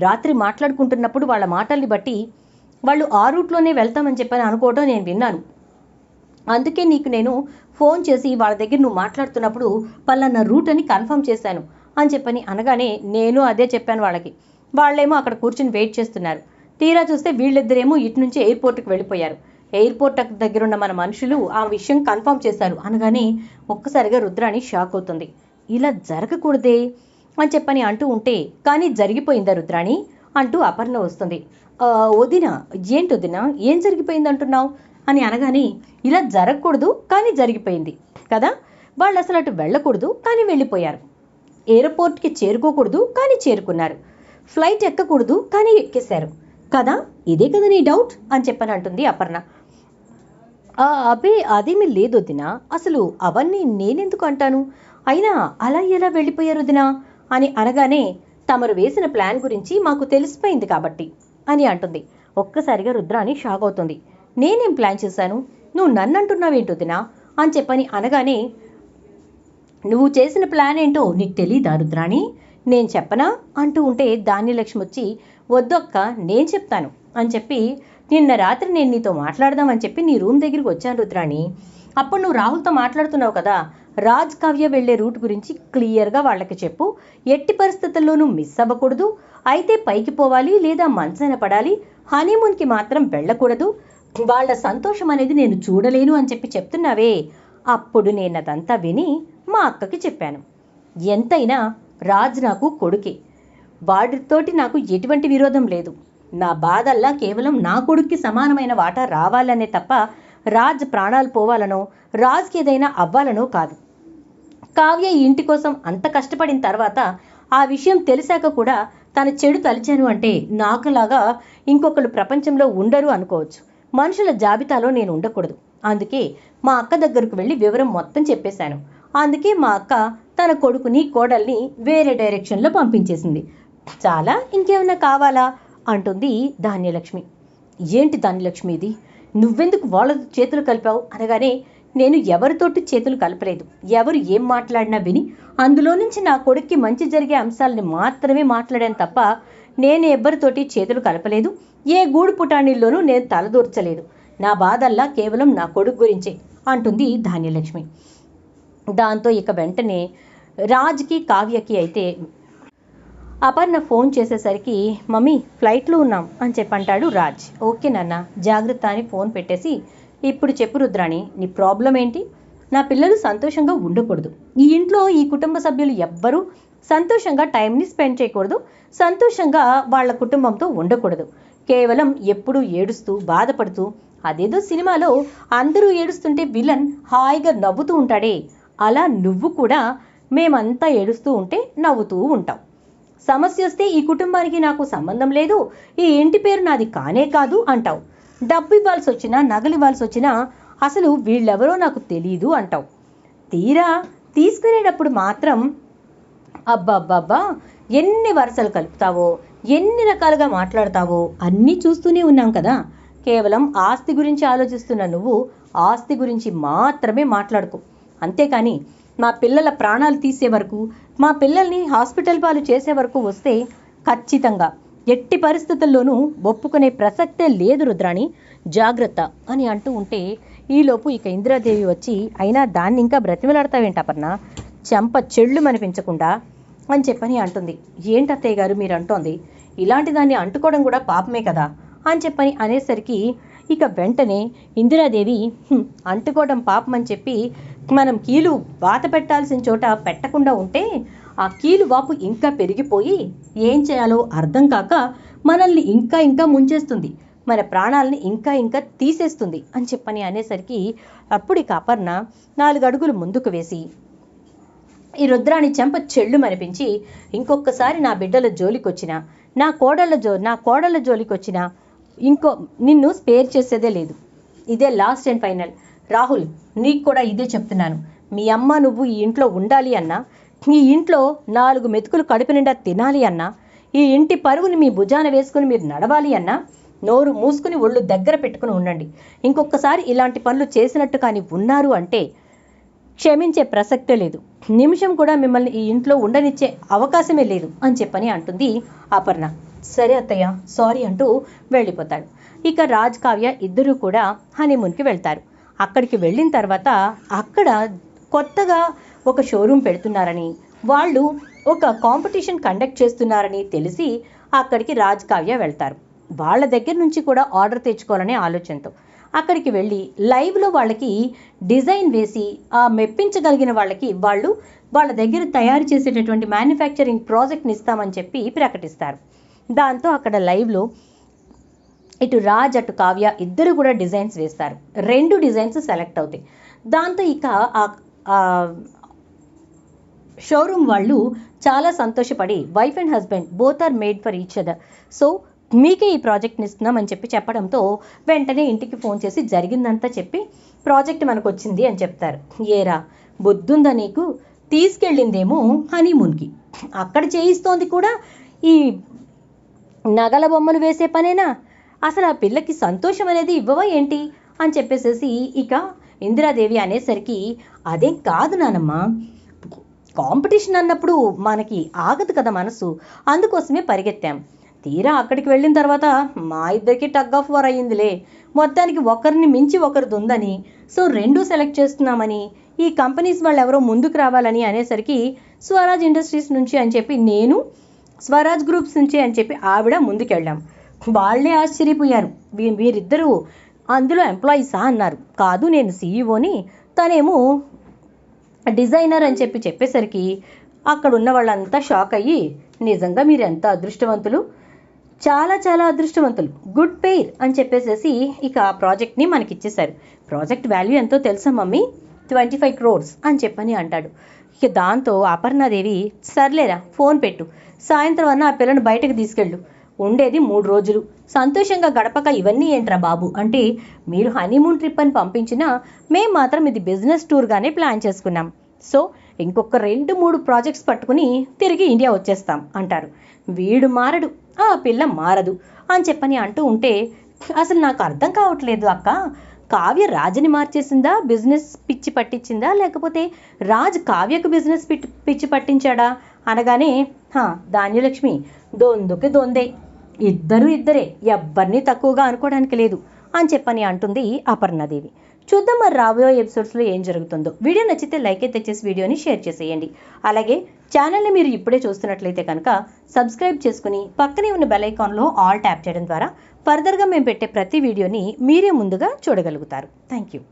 రాత్రి మాట్లాడుకుంటున్నప్పుడు వాళ్ళ మాటల్ని బట్టి వాళ్ళు ఆ రూట్లోనే వెళ్తామని చెప్పని అనుకోవడం నేను విన్నాను. అందుకే నీకు నేను ఫోన్ చేసి వాళ్ళ దగ్గర నువ్వు మాట్లాడుతున్నప్పుడు పలానా రూట్ అని కన్ఫర్మ్ చేశాను అని చెప్పని అనగానే నేను అదే చెప్పాను వాళ్ళకి. వాళ్ళేమో అక్కడ కూర్చుని వెయిట్ చేస్తున్నారు. తీరా చూస్తే వీళ్ళిద్దరేమో ఇటు నుంచి ఎయిర్పోర్ట్కి వెళ్ళిపోయారు. ఎయిర్పోర్ట్ దగ్గర ఉన్న మన మనుషులు ఆ విషయం కన్ఫర్మ్ చేశారు అనగానే ఒక్కసారిగా రుద్రాణి షాక్ అవుతుంది. ఇలా జరగకూడదే? అని చెప్పని అంటూ ఉంటే కానీ జరిగిపోయిందా రుద్రాణి? అంటూ అపర్ణ వస్తుంది. వదిన ఏంటి వదిన? ఏం జరిగిపోయింది అంటున్నావు అని అనగానే ఇలా జరగకూడదు కానీ జరిగిపోయింది. కదా? వాళ్ళు అసలు అటు వెళ్ళకూడదు కానీ వెళ్ళిపోయారు. ఎయిర్పోర్ట్కి చేరుకోకూడదు కానీ చేరుకున్నారు. ఫ్లైట్ ఎక్కకూడదు కానీ ఎక్కేశారు. కదా? ఇదే కదా నీ డౌట్? అని చెప్పని అంటుంది అపర్ణ. అబే అబ్బే అదేమీ లేదు వదినా. అసలు అవన్నీ నేనెందుకు అంటాను? అయినా అలా ఎలా వెళ్ళిపోయారు వదినా? అని అనగానే తమరు వేసిన ప్లాన్ గురించి మాకు తెలిసిపోయింది కాబట్టి అని అంటుంది. ఒక్కసారిగా రుద్రాని షాక్ అవుతుంది. నేనేం ప్లాన్ చేశాను? నువ్వు నన్ను అంటున్నావేంటో వదినా అని చెప్పని అనగానే నువ్వు చేసిన ప్లాన్ ఏంటో నీకు తెలీదా రుద్రాణి? నేను చెప్పనా? అంటూ ఉంటే ధాన్యలక్ష్మి వచ్చి వద్దొక్క నేను చెప్తాను అని చెప్పి నిన్న రాత్రి నేను నీతో మాట్లాడదామని చెప్పి నీ రూమ్ దగ్గరికి వచ్చాను రుద్రాణి. అప్పుడు నువ్వు రాహుల్తో మాట్లాడుతున్నావు కదా రాజ్ కావ్య వెళ్ళే రూట్ గురించి క్లియర్గా వాళ్ళకి చెప్పు. ఎట్టి పరిస్థితుల్లోనూ మిస్ అవ్వకూడదు. అయితే పైకి పోవాలి లేదా మంచాన పడాలి. హనీమూన్కి మాత్రం వెళ్ళకూడదు. వాళ్ళ సంతోషం అనేది నేను చూడలేను అని చెప్పి చెప్తున్నావే. అప్పుడు నేను అదంతా విని మా అక్కకి చెప్పాను. ఎంతైనా రాజ్ నాకు కొడుకే. వాడితోటి నాకు ఎటువంటి విరోధం లేదు. నా బాధల్లా కేవలం నా కొడుక్కి సమానమైన వాటా రావాలనే తప్ప రాజ్ ప్రాణాలు పోవాలనో రాజ్కి ఏదైనా అవ్వాలనో కాదు. కావ్య ఈ ఇంటి కోసం అంత కష్టపడిన తర్వాత ఆ విషయం తెలిసాక కూడా తన చెడు తలిచాను అంటే నాకులాగా ఇంకొకళ్ళు ప్రపంచంలో ఉండరు అనుకోవచ్చు. మనుషుల జాబితాలో నేను ఉండకూడదు. అందుకే మా అక్క దగ్గరకు వెళ్ళి వివరం మొత్తం చెప్పేశాను. అందుకే మా అక్క తన కొడుకుని కోడల్ని వేరే డైరెక్షన్లో పంపించేసింది. చాలా ఇంకేమైనా కావాలా? అంటుంది ధాన్యలక్ష్మి. ఏంటి ధాన్యలక్ష్మి ఇది? నువ్వెందుకు వాళ్ళ చేతులు కలిపావు? అనగానే నేను ఎవరితోటి చేతులు కలపలేదు. ఎవరు ఏం మాట్లాడినా విని అందులో నుంచి నా కొడుక్కి మంచి జరిగే అంశాలని మాత్రమే మాట్లాడాను తప్ప నేను ఎవ్వరితోటి చేతులు కలపలేదు. ఏ గూడు పుటాణిల్లోనూ నేను తలదూర్చలేదు. నా బాధల్లా కేవలం నా కొడుకు గురించే అంటుంది ధాన్యలక్ష్మి. దాంతో ఇక వెంటనే రాజ్కి కావ్యకి అయితే అపర్ణ ఫోన్ చేసేసరికి మమ్మీ ఫ్లైట్లో ఉన్నాం అని చెప్పంటాడు రాజ్. ఓకే నాన్న జాగ్రత్త అని ఫోన్ పెట్టేసి ఇప్పుడు చెప్పు రుద్రాణి నీ ప్రాబ్లం ఏంటి? నా పిల్లలు సంతోషంగా ఉండకూడదు. ఈ ఇంట్లో ఈ కుటుంబ సభ్యులు ఎవ్వరూ సంతోషంగా టైంని స్పెండ్ చేయకూడదు. సంతోషంగా వాళ్ళ కుటుంబంతో ఉండకూడదు. కేవలం ఎప్పుడూ ఏడుస్తూ బాధపడుతూ అదేదో సినిమాలో అందరూ ఏడుస్తుంటే విలన్ హాయిగా నవ్వుతూ ఉంటాడే. అలా నువ్వు కూడా మేమంతా ఏడుస్తూ ఉంటే నవ్వుతూ ఉంటాం. సమస్య వస్తే ఈ కుటుంబానికి నాకు సంబంధం లేదు. ఈ ఇంటి పేరు నాది కానే కాదు అంటావు. డబ్బు ఇవ్వాల్సి వచ్చినా నగలు ఇవ్వాల్సి వచ్చినా అసలు వీళ్ళెవరో నాకు తెలియదు అంటావు. తీరా తీసుకునేటప్పుడు మాత్రం అబ్బబ్బబ్బా ఎన్ని వరుసలు కలుపుతావో ఎన్ని రకాలుగా మాట్లాడతావో అన్నీ చూస్తూనే ఉన్నాం కదా. కేవలం ఆస్తి గురించి ఆలోచిస్తున్న నువ్వు ఆస్తి గురించి మాత్రమే మాట్లాడుకో. అంతేకాని మా పిల్లల ప్రాణాలు తీసే వరకు మా పిల్లల్ని హాస్పిటల్ పాలు చేసే వరకు వస్తే ఖచ్చితంగా. ఎట్టి పరిస్థితుల్లోనూ ఒప్పుకునే ప్రసక్తే లేదు రుద్రాణి. జాగ్రత్త అని అంటూ ఉంటే ఈలోపు ఇక ఇందిరాదేవి వచ్చి అయినా దాన్ని ఇంకా బ్రతిమలాడతావేంటపర్ణ చెంప చెళ్ళు మనిపించకుండా అని చెప్పని అంటుంది. ఏంటత్తయ్య గారు మీరు అంటోంది? ఇలాంటి దాన్ని అంటుకోవడం కూడా పాపమే కదా అని చెప్పని అనేసరికి ఇక వెంటనే ఇందిరాదేవి అంటుకోవడం పాపం అని చెప్పి మనం కీలు వాత పెట్టాల్సిన చోట పెట్టకుండా ఉంటే ఆ కీలు వాపు ఇంకా పెరిగిపోయి ఏం చేయాలో అర్థం కాక మనల్ని ఇంకా ఇంకా ముంచేస్తుంది. మన ప్రాణాలని ఇంకా ఇంకా తీసేస్తుంది అని చెప్పని అనేసరికి అప్పుడు ఇక అపర్ణ నాలుగు అడుగులు ముందుకు వేసి ఈ రుద్రాని చెంప చెళ్ళు మనిపించి ఇంకొకసారి నా బిడ్డల జోలికొచ్చిన నా కోడళ్ళ జో నా కోడళ్ళ జోలికొచ్చిన ఇంకో నిన్ను స్పేర్ చేసేదే లేదు. ఇదే లాస్ట్ అండ్ ఫైనల్. రాహుల్ నీకు కూడా ఇదే చెప్తున్నాను. మీ అమ్మ నువ్వు ఈ ఇంట్లో ఉండాలి అన్నా ఈ ఇంట్లో నాలుగు మెతుకులు కడుపు నిండా తినాలి అన్నా ఈ ఇంటి పరుగుని మీ భుజాన వేసుకుని మీరు నడవాలి అన్నా నోరు మూసుకుని ఒళ్ళు దగ్గర పెట్టుకుని ఉండండి. ఇంకొకసారి ఇలాంటి పనులు చేసినట్టు కానీ ఉన్నారు అంటే క్షమించే ప్రసక్తే లేదు. నిమిషం కూడా మిమ్మల్ని ఈ ఇంట్లో ఉండనిచ్చే అవకాశమే లేదు అని చెప్పని అంటుంది అపర్ణ. సరే అత్తయ్య సారీ అంటూ వెళ్ళిపోతాడు. ఇక రాజ్ కావ్య ఇద్దరూ కూడా హనీమూన్కి వెళ్తారు. అక్కడికి వెళ్ళిన తర్వాత అక్కడ కొత్తగా ఒక షోరూమ్ పెడుతున్నారని వాళ్ళు ఒక కాంపిటీషన్ కండక్ట్ చేస్తున్నారని తెలిసి అక్కడికి రాజ్ కావ్య వెళ్తారు. వాళ్ళ దగ్గర నుంచి కూడా ఆర్డర్ తెచ్చుకోవాలనే ఆలోచనతో. అక్కడికి వెళ్ళి లైవ్లో వాళ్ళకి డిజైన్ వేసి ఆ మెప్పించగలిగిన వాళ్ళకి వాళ్ళు వాళ్ళ దగ్గర తయారు చేసేటటువంటి మ్యానుఫ్యాక్చరింగ్ ప్రాజెక్ట్ని ఇస్తామని చెప్పి ప్రకటిస్తారు. దాంతో అక్కడ లైవ్లో ఇటు రాజ్ అటు కావ్య ఇద్దరు కూడా డిజైన్స్ వేస్తారు. రెండు డిజైన్స్ సెలెక్ట్ అవుతాయి. దాంతో ఇక ఆ- షోరూమ్ వాళ్ళు చాలా సంతోషపడి wife and husband both are made for each other. So మీకే ఈ ప్రాజెక్ట్ని ఇస్తున్నామని చెప్పి చెప్పడంతో వెంటనే ఇంటికి ఫోన్ చేసి జరిగిందంతా చెప్పి ప్రాజెక్ట్ మనకు వచ్చింది అని చెప్తారు. ఏరా బొద్దుందా నీకు? తీసుకెళ్ళిందేమో హనీమూన్కి. అక్కడ చేయిస్తోంది కూడా ఈ నగల బొమ్మలు వేసే పనేనా? అసలు ఆ పిల్లకి సంతోషం అనేది ఇవ్వవా ఏంటి? అని చెప్పేసేసి ఇక ఇందిరాదేవి అనేసరికి అదేం కాదు నానమ్మ. కాంపిటీషన్ అన్నప్పుడు మనకి ఆగదు కదా మనసు. అందుకోసమే పరిగెత్తాం. తీరా అక్కడికి వెళ్ళిన తర్వాత మా ఇద్దరికి టగ్ ఆఫ్ వార్ అయ్యిందిలే. మొత్తానికి ఒకరిని మించి ఒకరిది ఉందని సో రెండు సెలెక్ట్ చేస్తున్నామని. ఈ కంపెనీస్ వాళ్ళు ఎవరో ముందుకు రావాలని అనేసరికి స్వరాజ్ ఇండస్ట్రీస్ నుంచి అని చెప్పి నేను స్వరాజ్ గ్రూప్స్ నుంచి అని చెప్పి ఆవిడ ముందుకెళ్ళాం. వాళ్ళే ఆశ్చర్యపోయారు. వీరిద్దరూ అందులో ఎంప్లాయీసా అన్నారు. కాదు నేను సీఈఓని తనేమో డిజైనర్ అని చెప్పి చెప్పేసరికి అక్కడ ఉన్న వాళ్ళంతా షాక్ అయ్యి నిజంగా మీరు ఎంత అదృష్టవంతులు? చాలా చాలా అదృష్టవంతులు. గుడ్ పెయిర్ అని చెప్పేసేసి ఇక ఆ ప్రాజెక్ట్ని మనకి ఇచ్చేశారు ప్రాజెక్ట్ వాల్యూ ఎంతో తెలుసా మమ్మీ? ట్వంటీ ఫైవ్ క్రోర్స్ అని చెప్పని అంటాడు. ఇక దాంతో అపర్ణాదేవి సర్లేరా ఫోన్ పెట్టు. సాయంత్రం అన్న ఆ పిల్లను బయటకు తీసుకెళ్ళు. ఉండేది మూడు రోజులు. సంతోషంగా గడపక ఇవన్నీ ఏంట్రా బాబు? అంటే మీరు హనీమూన్ ట్రిప్ అని పంపించినా మేము మాత్రం ఇది బిజినెస్ టూర్గానే ప్లాన్ చేసుకున్నాం. సో ఇంకొక రెండు మూడు ప్రాజెక్ట్స్ పట్టుకుని తిరిగి ఇండియా వచ్చేస్తాం అంటారు. వీడు మారడు ఆ పిల్ల మారదు అని చెప్పని అంటూ ఉంటే అసలు నాకు అర్థం కావట్లేదు అక్క. కావ్య రాజుని మార్చేసిందా? బిజినెస్ పిచ్చి పట్టించిందా? లేకపోతే రాజ్ కావ్యకు బిజినెస్ పిచ్చి పిచ్చి పట్టించాడా? అనగానే "హా, ధాన్యలక్ష్మి దొందుకి దొందే. ఇద్దరు ఇద్దరే ఎవ్వరిని తక్కువగా అనుకోవడానికి లేదు అని చెప్పని అంటుంది అపర్ణాదేవి. చూద్దాం మరి రాబోయే ఎపిసోడ్స్లో ఏం జరుగుతుందో. వీడియో నచ్చితే లైక్ అయితే తెచ్చేసి వీడియోని షేర్ చేసేయండి. అలాగే ఛానల్ని మీరు ఇప్పుడే చూస్తున్నట్లయితే కనుక సబ్స్క్రైబ్ చేసుకుని పక్కనే ఉన్న బెల్ ఐకాన్లో ఆల్ ట్యాప్ చేయడం ద్వారా ఫర్దర్గా మేము పెట్టే ప్రతి వీడియోని మీరే ముందుగా చూడగలుగుతారు. Thank you